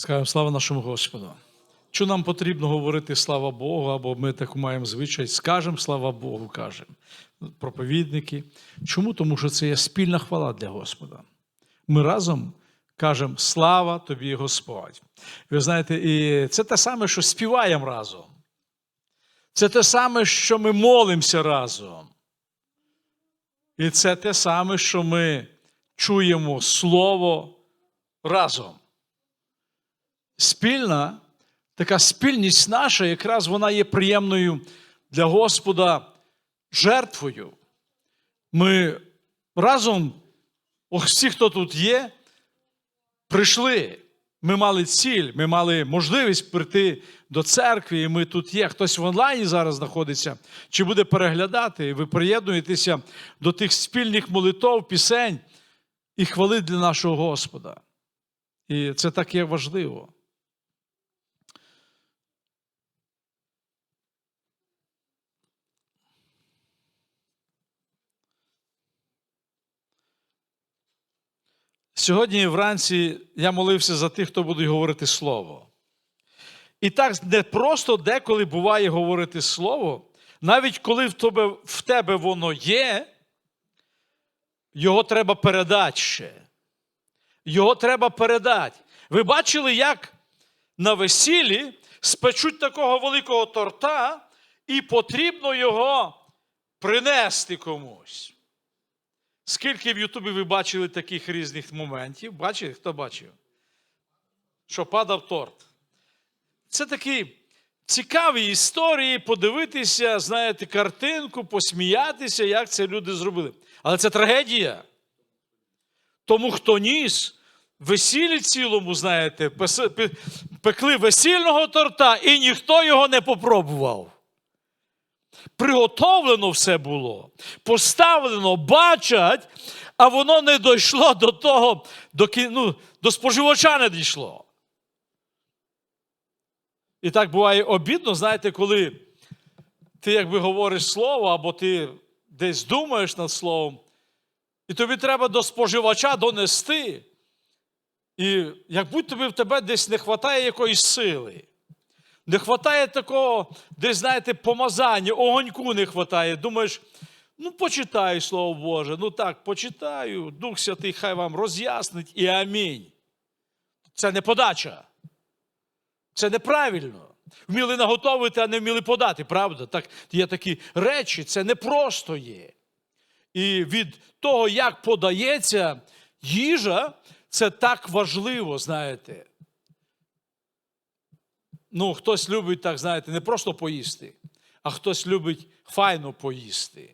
Скажемо слава нашому Господу. Що нам потрібно говорити слава Богу, або ми так маємо звичай, скажемо слава Богу, кажемо. Проповідники. Чому? Тому що це є спільна хвала для Господа. Ми разом кажемо слава тобі, Господь. Ви знаєте, і це те саме, що співаємо разом. Це те саме, що ми молимося разом. І це те саме, що ми чуємо Слово разом. Спільна, така спільність наша, якраз вона є приємною для Господа жертвою. Ми разом, всі, хто тут є, прийшли. Ми мали ціль, ми мали можливість прийти до церкви, і ми тут є. Хтось в онлайні зараз знаходиться, чи буде переглядати, і ви приєднуєтеся до тих спільних молитов, пісень і хвали для нашого Господа. І це так є важливо. Сьогодні вранці я молився за тих, хто буде говорити слово. І так не просто деколи буває говорити слово, навіть коли в тебе, в тебе воно є, його треба передати ще. Його треба передати. Ви бачили, як на весіллі спечуть такого великого торта, і потрібно його принести комусь. Скільки в Ютубі ви бачили таких різних моментів? Бачили, хто бачив? Що падав торт. Це такі цікаві історії, подивитися, знаєте, картинку, посміятися, як це люди зробили. Але це трагедія. Тому хто ніс, весіллі цілому, знаєте, пекли весільного торта, і ніхто його не попробував. Приготовлено все було, поставлено, бачать, а воно не дійшло до того, до, ну, до споживача не дійшло. І так буває обідно, знаєте, коли ти якби говориш слово, або ти десь думаєш над словом, і тобі треба до споживача донести. І як будь тобі в тебе десь не вистачає якоїсь сили. Не вистачає такого, десь, знаєте, помазання, огоньку не вистачає. Думаєш, ну почитай Слово Боже, ну так, почитаю, Дух Святий хай вам роз'яснить і амінь. Це не подача. Це неправильно. Вміли наготовити, а не вміли подати, правда? Так, є такі речі, це непросто є. І від того, як подається їжа, це так важливо, знаєте. Ну, хтось любить, так, знаєте, не просто поїсти, а хтось любить файно поїсти.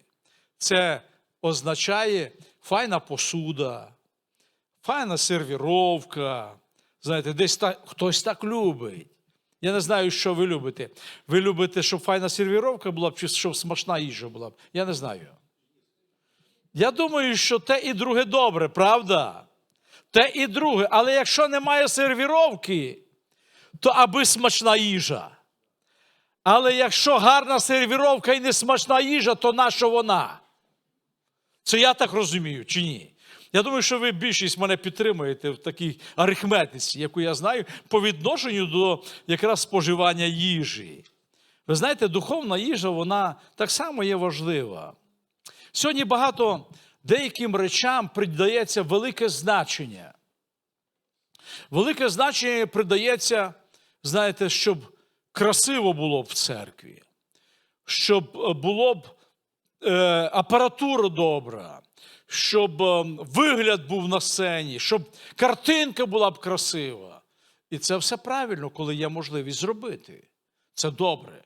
Це означає файна посуда, файна сервіровка. Знаєте, десь так, хтось так любить. Я не знаю, що ви любите. Ви любите, щоб файна сервіровка була б, чи щоб смачна їжа була б? Я не знаю. Я думаю, що те і друге добре, правда? Те і друге. Але якщо немає сервіровки, то аби смачна їжа. Але якщо гарна сервіровка і не смачна їжа, то наша вона? Це я так розумію, чи ні? Я думаю, що ви більшість мене підтримуєте в такій арифметиці, яку я знаю, по відношенню до якраз споживання їжі. Ви знаєте, духовна їжа, вона так само є важлива. Сьогодні багато деяким речам придається велике значення. Велике значення придається, знаєте, щоб красиво було в церкві, щоб е, було б е, апаратура добра, щоб е, вигляд був на сцені, щоб картинка була б красива. І це все правильно, коли є можливість зробити. Це добре.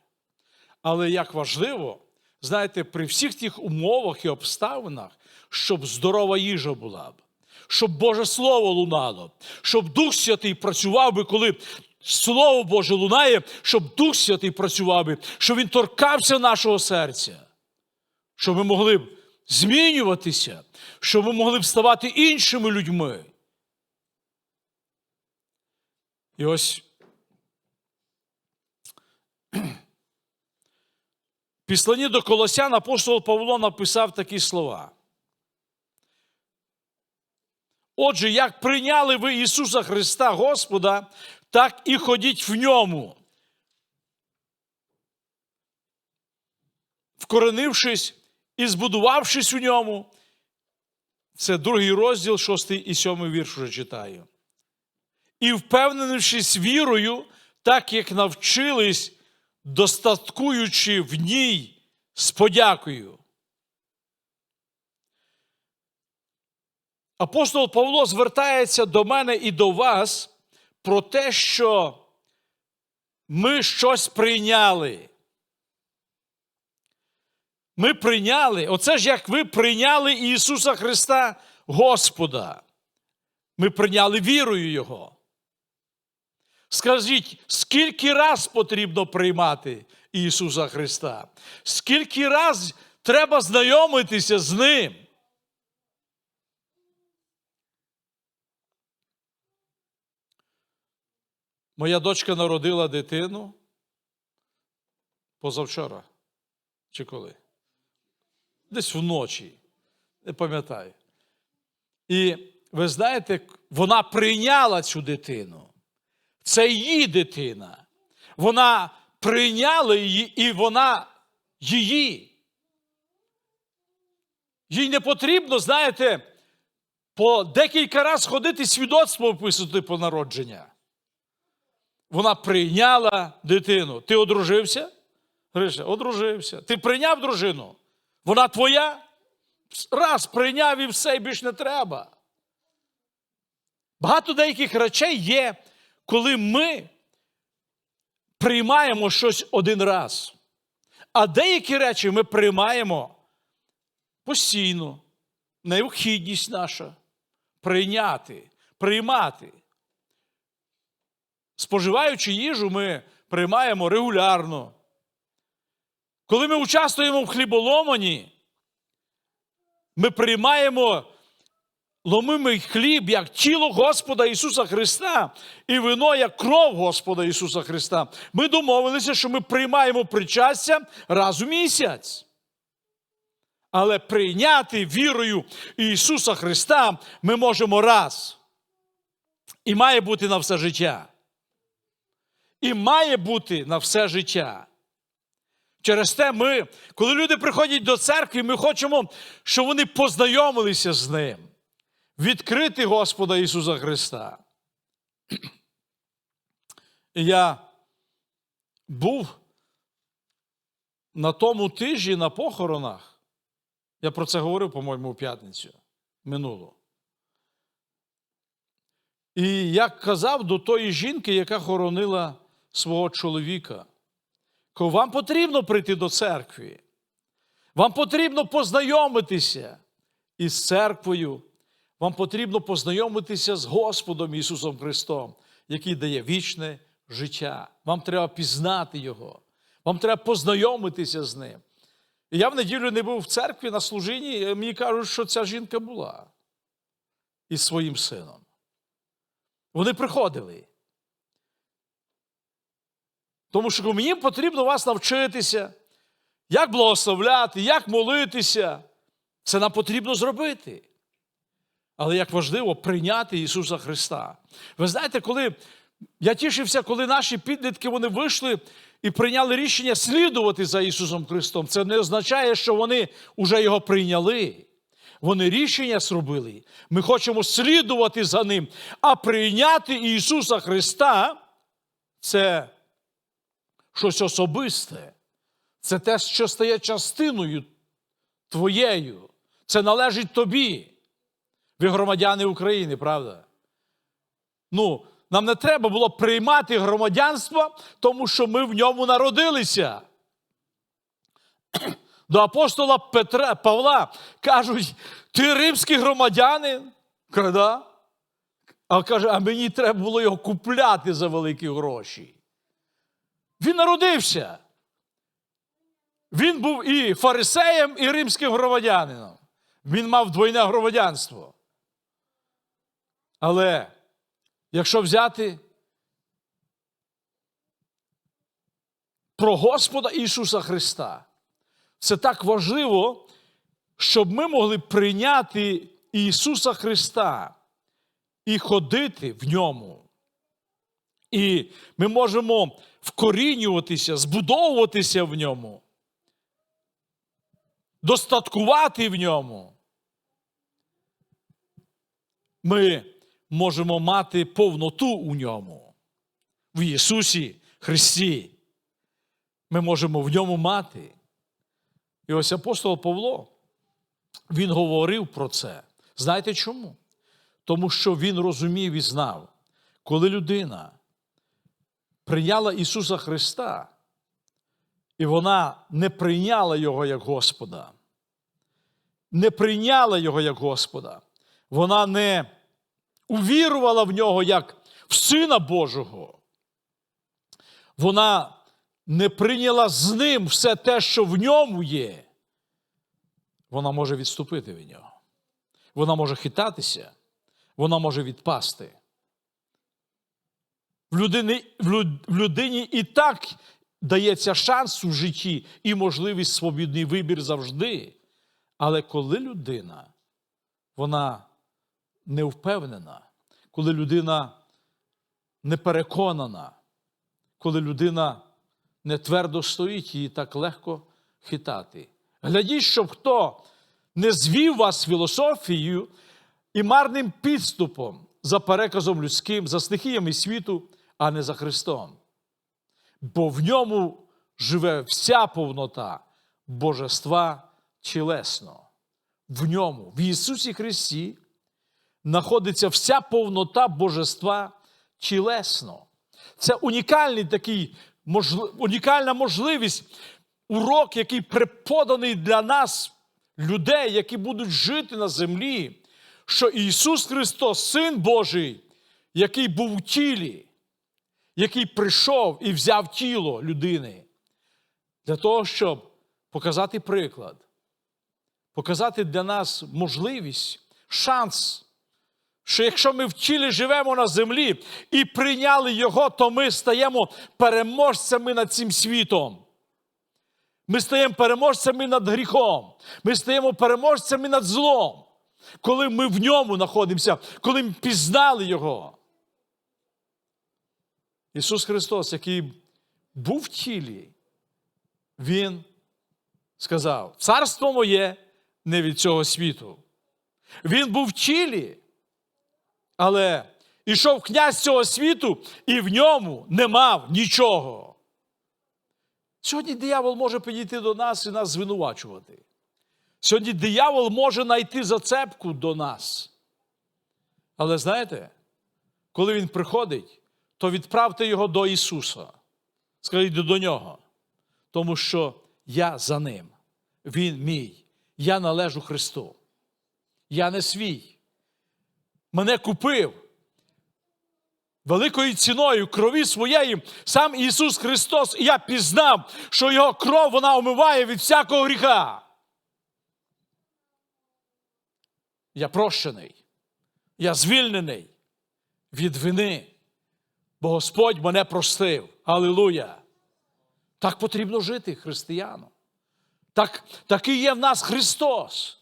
Але як важливо, знаєте, при всіх тих умовах і обставинах, щоб здорова їжа була б, щоб Боже Слово лунало, щоб Дух Святий працював би, коли Слово Боже лунає, щоб Дух Святий працював щоб Він торкався нашого серця, щоб ми могли б змінюватися, щоб ми могли б ставати іншими людьми. І ось в післанні до Колосян апостол Павло написав такі слова. Отже, як прийняли ви Ісуса Христа Господа, так і ходіть в ньому. Вкоренившись і збудувавшись у ньому, це другий розділ, шостий і сьомий вірш уже читаю. І впевненившись вірою, так як навчились, достаткуючи в ній з подякою. Апостол Павло звертається до мене і до вас про те, що ми щось прийняли. Ми прийняли, оце ж як ви прийняли Ісуса Христа Господа. Ми прийняли вірою Його. Скажіть, скільки раз потрібно приймати Ісуса Христа? Скільки раз треба знайомитися з Ним? Моя дочка народила дитину позавчора. Чи коли? Десь вночі. Не пам'ятаю. І ви знаєте, вона прийняла цю дитину. Це її дитина. Вона прийняла її, і вона її. Їй не потрібно, знаєте, по декілька разів ходити свідоцтво описувати по народження. Вона прийняла дитину. Ти одружився? Гриша, одружився. Ти прийняв дружину? Вона твоя? Раз прийняв і все, і більш не треба. Багато деяких речей є, коли ми приймаємо щось один раз. А деякі речі ми приймаємо постійно. Необхідність наша прийняти, приймати. Споживаючи їжу, ми приймаємо регулярно. Коли ми участвуємо в хліболомані, ми приймаємо ломимий хліб як тіло Господа Ісуса Христа і вино як кров Господа Ісуса Христа. Ми домовилися, що ми приймаємо причастя раз у місяць. Але прийняти вірою Ісуса Христа ми можемо раз. І має бути на все життя. І має бути на все життя. Через те ми, коли люди приходять до церкви, ми хочемо, щоб вони познайомилися з ним, відкрити Господа Ісуса Христа. Я був на тому тижні на похоронах. Я про це говорив, по-моєму, у п'ятницю минуло. І я казав до тої жінки, яка хоронила свого чоловіка. Вам потрібно прийти до церкви. Вам потрібно познайомитися із церквою. Вам потрібно познайомитися з Господом Ісусом Христом, який дає вічне життя. Вам треба пізнати Його. Вам треба познайомитися з ним. І я в неділю не був в церкві на служінні, і мені кажуть, що ця жінка була із своїм сином. Вони приходили. Тому що мені потрібно вас навчитися, як благословляти, як молитися. Це нам потрібно зробити. Але як важливо прийняти Ісуса Христа. Ви знаєте, коли я тішився, коли наші підлітки вони вийшли і прийняли рішення слідувати за Ісусом Христом. Це не означає, що вони вже його прийняли. Вони рішення зробили. Ми хочемо слідувати за Ним. А прийняти Ісуса Христа це щось особисте. Це те, що стає частиною твоєю. Це належить тобі. Ви громадяни України, правда? Ну, нам не треба було приймати громадянство, тому що ми в ньому народилися. До апостола Петра Павла кажуть, ти римський громадянин? Каже, да. А каже, а мені треба було його купляти за великі гроші. Він народився. Він був і фарисеєм, і римським громадянином. Він мав двойне громадянство. Але якщо взяти про Господа Ісуса Христа, це так важливо, щоб ми могли прийняти Ісуса Христа і ходити в ньому. І ми можемо вкорінюватися, збудовуватися в ньому, достаткувати в ньому. Ми можемо мати повноту у ньому, в Ісусі Христі. Ми можемо в ньому мати. І ось апостол Павло, він говорив про це. Знаєте чому? Тому що він розумів і знав, коли людина прийняла Ісуса Христа, і вона не прийняла Його як Господа, не прийняла Його як Господа, вона не увірувала в нього як в Сина Божого. Вона не прийняла з ним все те, що в ньому є. Вона може відступити від нього. Вона може хитатися, вона може відпасти. В людині, в люд- в людині і так дається шанс у житті і можливість свобідний вибір завжди. Але коли людина, вона не впевнена, коли людина не переконана, коли людина не твердо стоїть, її так легко хитати. Глядіть, щоб хто не звів вас філософією і марним підступом за переказом людським, за стихіями світу, а не за Христом. Бо в ньому живе вся повнота божества тілесно. В ньому, в Ісусі Христі, знаходиться вся повнота божества тілесно. Це унікальний такий, унікальна можливість, урок, який преподаний для нас, людей, які будуть жити на землі, що Ісус Христос, Син Божий, який був у тілі, який прийшов і взяв тіло людини, для того, щоб показати приклад, показати для нас можливість, шанс що якщо ми в тілі живемо на землі і прийняли Його, то ми стаємо переможцями над цим світом. Ми стаємо переможцями над гріхом. Ми стаємо переможцями над злом, коли ми в ньому знаходимося, коли ми пізнали Його. Ісус Христос, який був в тілі, Він сказав: Царство моє не від цього світу. Він був в тілі, але ішов князь цього світу, і в ньому не мав нічого. Сьогодні диявол може підійти до нас і нас звинувачувати. Сьогодні диявол може знайти зацепку до нас. Але знаєте, коли він приходить, то відправте його до Ісуса. Скажіть до нього. Тому що я за ним. Він мій. Я належу Христу. Я не свій мене купив великою ціною крові своєї сам Ісус Христос, і я пізнав, що Його кров вона омиває від всякого гріха. Я прощений, я звільнений від вини, бо Господь мене простив. Алілуя! Так потрібно жити християном. Так, такий є в нас Христос.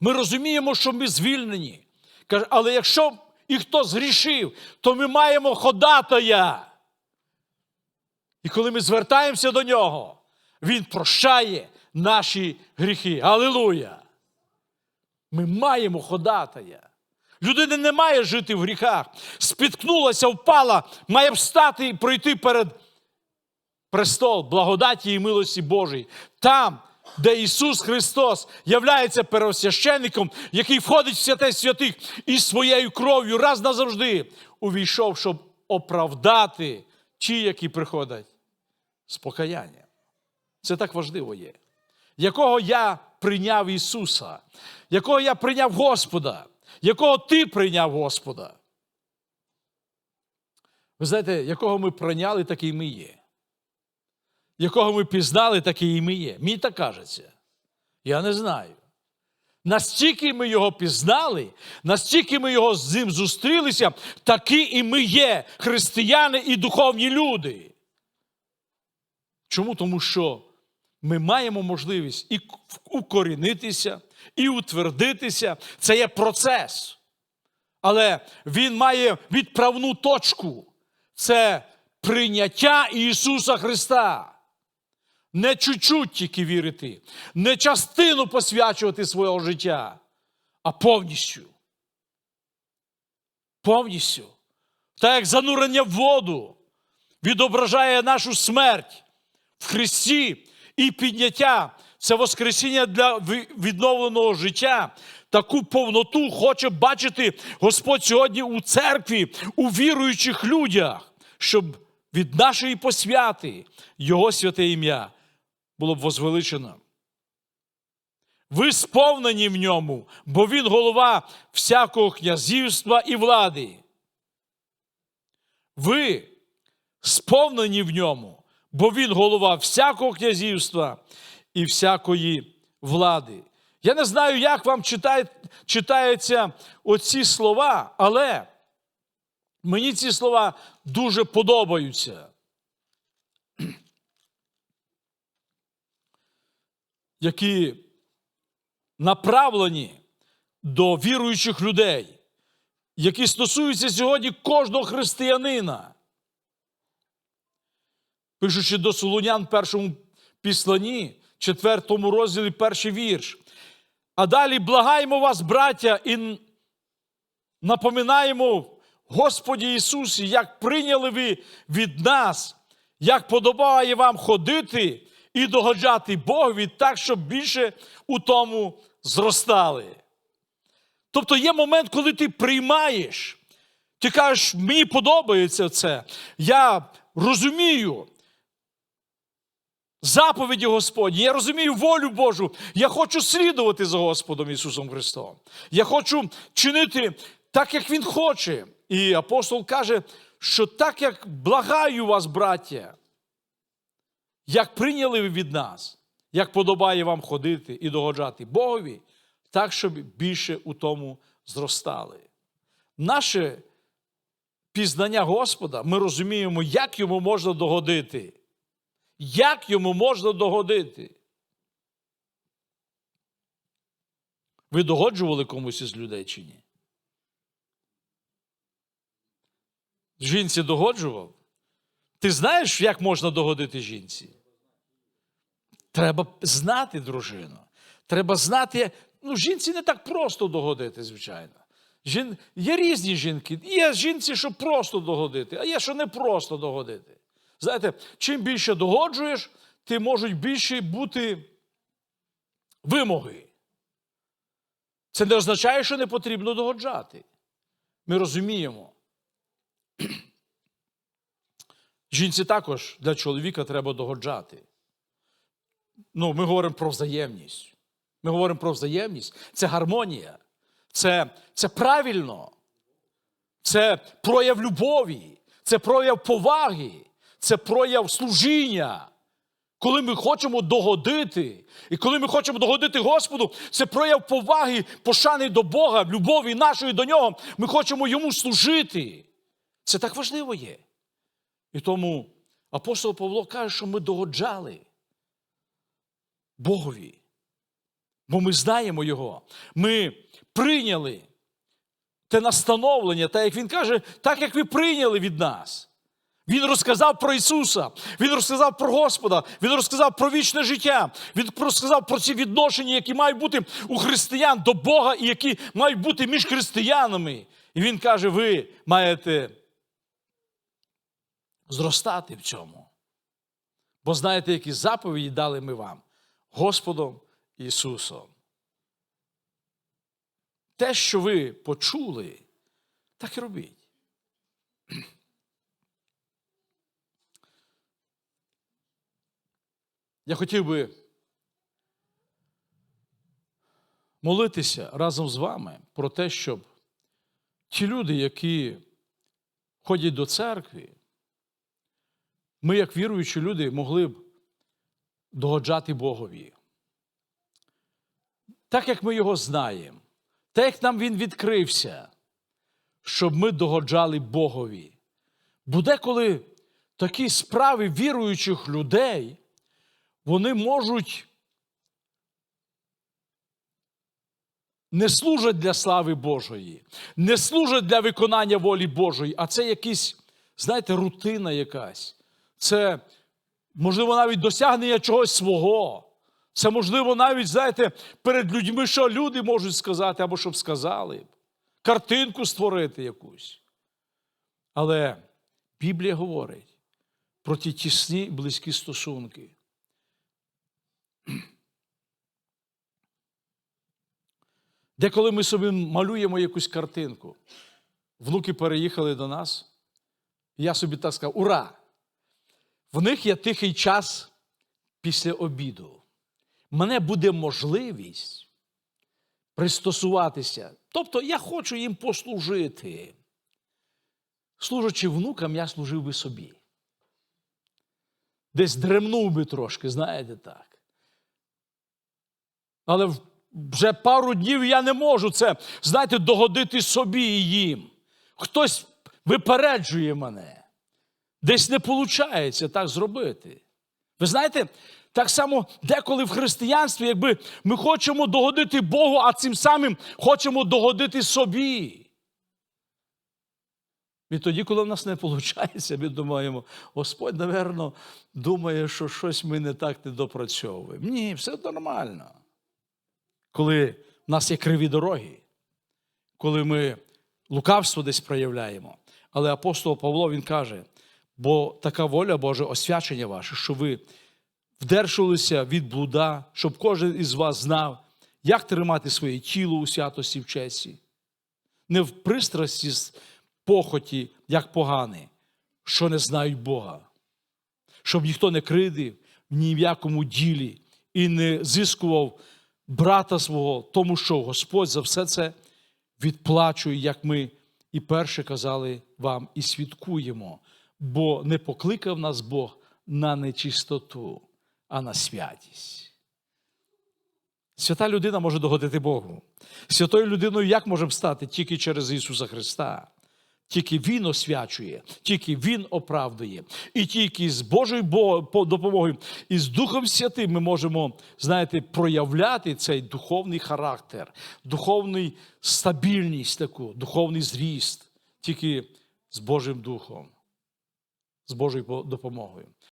Ми розуміємо, що ми звільнені. Але якщо і хто згрішив, то ми маємо ходатая. І коли ми звертаємося до нього, Він прощає наші гріхи. Алілуя! Ми маємо ходатая. Людина не має жити в гріхах. Спіткнулася, впала, має встати і пройти перед престол благодаті і милості Божої. Там, де Ісус Христос являється первосвященником, який входить в святе святих і своєю кров'ю раз назавжди увійшов, щоб оправдати ті, які приходять з покаянням. Це так важливо є. Якого я прийняв Ісуса, якого я прийняв Господа, якого ти прийняв Господа. Ви знаєте, якого ми прийняли, такий ми є. Якого ми пізнали, такий і ми є. Мені так кажеться. Я не знаю. Настільки ми його пізнали, настільки ми його з ним зустрілися, такі і ми є християни і духовні люди. Чому? Тому що ми маємо можливість і укорінитися, і утвердитися. Це є процес. Але він має відправну точку. це прийняття Ісуса Христа. Не чуть-чуть тільки вірити, не частину посвячувати свого життя, а повністю. Повністю. Так як занурення в воду відображає нашу смерть в Христі і підняття це Воскресіння для відновленого життя. Таку повноту хоче бачити Господь сьогодні у церкві, у віруючих людях, щоб від нашої посвяти Його святе ім'я було б возвеличено. Ви сповнені в ньому, бо він голова всякого князівства і влади. Ви сповнені в ньому, бо він голова всякого князівства і всякої влади. Я не знаю, як вам читає, читаються оці слова, але мені ці слова дуже подобаються. Які направлені до віруючих людей, які стосуються сьогодні кожного християнина. Пишучи до Солунян першому післанні, четвертому розділі, перший вірш. А далі благаємо вас, браття, і напоминаємо Господі Ісусі, як прийняли ви від нас, як подобає вам ходити і догоджати Богові так, щоб більше у тому зростали. Тобто є момент, коли ти приймаєш, ти кажеш, мені подобається це, я розумію заповіді Господні, я розумію волю Божу, я хочу слідувати за Господом Ісусом Христом. Я хочу чинити так, як Він хоче. І апостол каже, що так як благаю вас, браття, як прийняли ви від нас, як подобає вам ходити і догоджати Богові, так, щоб більше у тому зростали. Наше пізнання Господа, ми розуміємо, як йому можна догодити. Як йому можна догодити? Ви догоджували комусь із людей чи ні? Жінці догоджував? Ти знаєш, як можна догодити жінці? Треба знати дружину. Треба знати, ну, жінці не так просто догодити, звичайно. Жін... Є різні жінки. Є жінці, що просто догодити, а є, що не просто догодити. Знаєте, чим більше догоджуєш, тим можуть більше бути вимоги. Це не означає, що не потрібно догоджати. Ми розуміємо. Жінці також для чоловіка треба догоджати. Ну, ми говоримо про взаємність. Ми говоримо про взаємність. Це гармонія, це, це правильно, це прояв любові, це прояв поваги, це прояв служіння. Коли ми хочемо догодити, і коли ми хочемо догодити Господу, це прояв поваги, пошани до Бога, любові нашої до Нього. Ми хочемо йому служити. Це так важливо є. І тому апостол Павло каже, що ми догоджали Богові. Бо ми знаємо Його. Ми прийняли те настановлення, так як Він каже, так як ви прийняли від нас. Він розказав про Ісуса, Він розказав про Господа, Він розказав про вічне життя, Він розказав про ці відношення, які мають бути у християн до Бога і які мають бути між християнами. І Він каже: ви маєте зростати в цьому. Бо знаєте, які заповіді дали ми вам Господом Ісусом. Те, що ви почули, так і робіть. Я хотів би молитися разом з вами про те, щоб ті люди, які ходять до церкви, ми, як віруючі люди, могли б догоджати Богові. Так як ми його знаємо, так як нам він відкрився, щоб ми догоджали Богові. Бо деколи такі справи віруючих людей, вони можуть не служать для слави Божої, не служать для виконання волі Божої, а це якісь знаєте, рутина якась. Це, можливо, навіть досягнення чогось свого. Це, можливо, навіть, знаєте, перед людьми, що люди можуть сказати, або щоб сказали. Картинку створити якусь. Але Біблія говорить про ті тісні і близькі стосунки. Деколи ми собі малюємо якусь картинку. Внуки переїхали до нас. Я собі так сказав: ура! В них є тихий час після обіду. Мене буде можливість пристосуватися. Тобто я хочу їм послужити. Служачи внукам, я служив би собі. Десь дремнув би трошки, знаєте так. Але вже пару днів я не можу це, знаєте, догодити собі і їм. Хтось випереджує мене. Десь не виходить так зробити. Ви знаєте, так само деколи в християнстві, якби ми хочемо догодити Богу, а цим самим хочемо догодити собі. І тоді, коли в нас не виходить, ми думаємо, Господь, напевно, думає, що щось ми не так не допрацьовуємо. Ні, все нормально. Коли в нас є криві дороги, коли ми лукавство десь проявляємо. Але апостол Павло він каже: бо така воля Божа, освячення ваше, що ви вдержалися від блуда, щоб кожен із вас знав, як тримати своє тіло у святості в честі, не в пристрасті з похоті, як погані, що не знають Бога, щоб ніхто не кридив ні в якому ділі і не зискував брата свого, тому що Господь за все це відплачує, як ми і перше казали вам, і свідкуємо, бо не покликав нас Бог на нечистоту, а на святість. Свята людина може догодити Богу. Святою людиною як можемо стати? Тільки через Ісуса Христа. Тільки Він освячує, тільки Він оправдує. І тільки з Божою допомогою і з Духом Святим ми можемо, знаєте, проявляти цей духовний характер, духовну стабільність таку, духовний зріст, тільки з Божим Духом, з Божою по- допомогою.